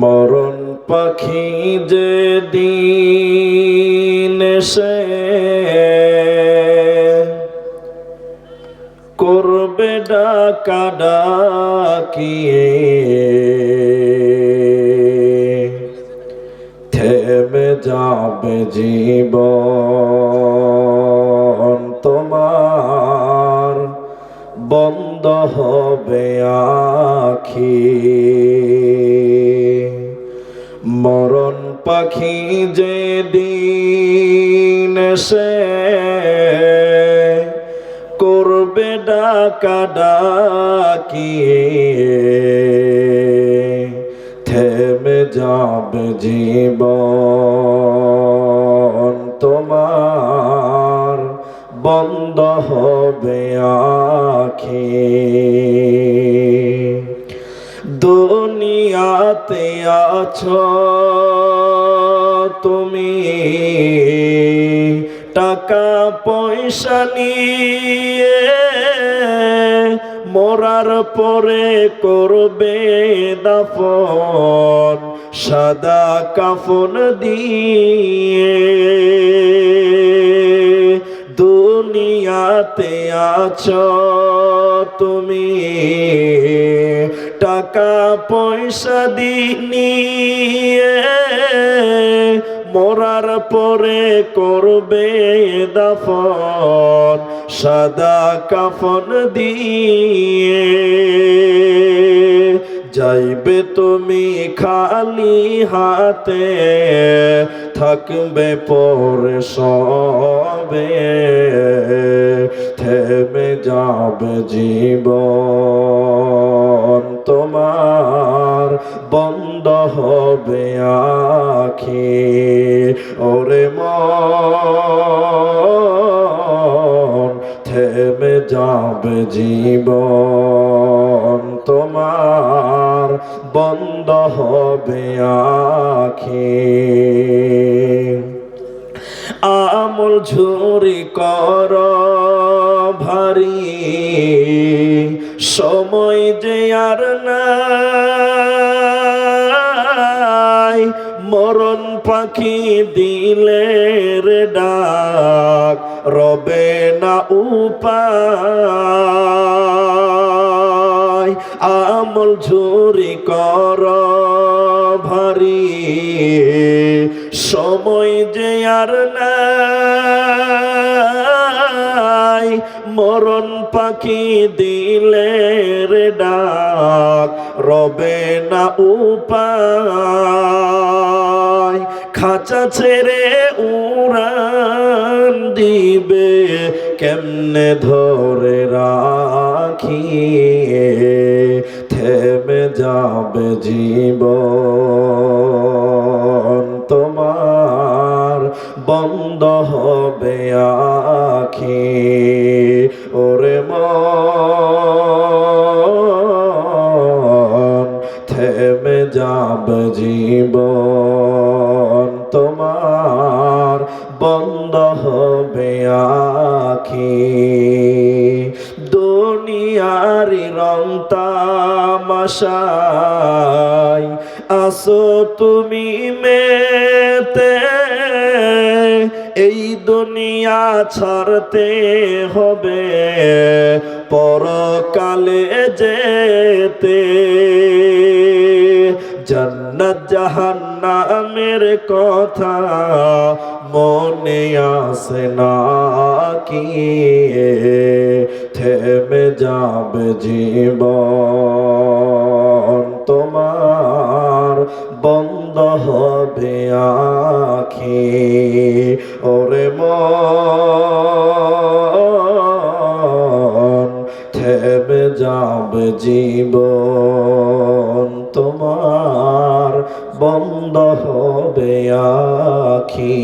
মরণ পাখি যে দিন সে করবে ডাকা ডাকিয়ে থেমে যাবে জীবন। বন্ধ হবে আখি। মরণ পাখি যে দিন সে করবে ডাকা ডাকিয়ে থেমে যাবে জীবন। বন্ধ হবে আখি। দুনিয়াতে আছো তুমি, টাকা পয়সা নিয়ে মরার পরে করবে দাফন, সাদা কাফন দিয়ে দুনিয়াতে আছো তুমি। টাকা পয়সা দিয়ে মরার পরে করবে দাফন, সাদা কাফন দিয়ে। যাইবে তুমি খালি হাতে, থাকবে পরে সবে। যাবে জীবন তোমার, বন্ধ হবে আখি ওরে মন, থেমে যাবে জীবন তোমার, বন্ধ হবে আখি আমল ঝুরি কর। ভারী সময় যে আর নাই। মরণ পাখি দিলে রে ডাক, রবে না উপায়। আমল ঝুরি কর ভারী সময় যে আর নাই। মরণ পাখি দিলে রে ডাক, রবে না উপায়। খাঁচা ছেড়ে উড়ান দিবে, কেমনে ধরে রাখি থেমে যাবে জীবন। বন্ধ হবে আখি ওরে থেমে যাব জীবন। তোমার বন্ধ হবে আখি দুনিয়ারি রং আসো তুমি মেতে। দুনিয়া ছাড়তে হবে, পরকালে যেতে। জান্নাত জাহান্নামের কথা মনে আসে না কি? থেমে যাবে জীবন তোমার, বন্ধ হবে আখি। ওরে মন থেমে যাবে জীবন তোমার বন্ধ হবে আখি।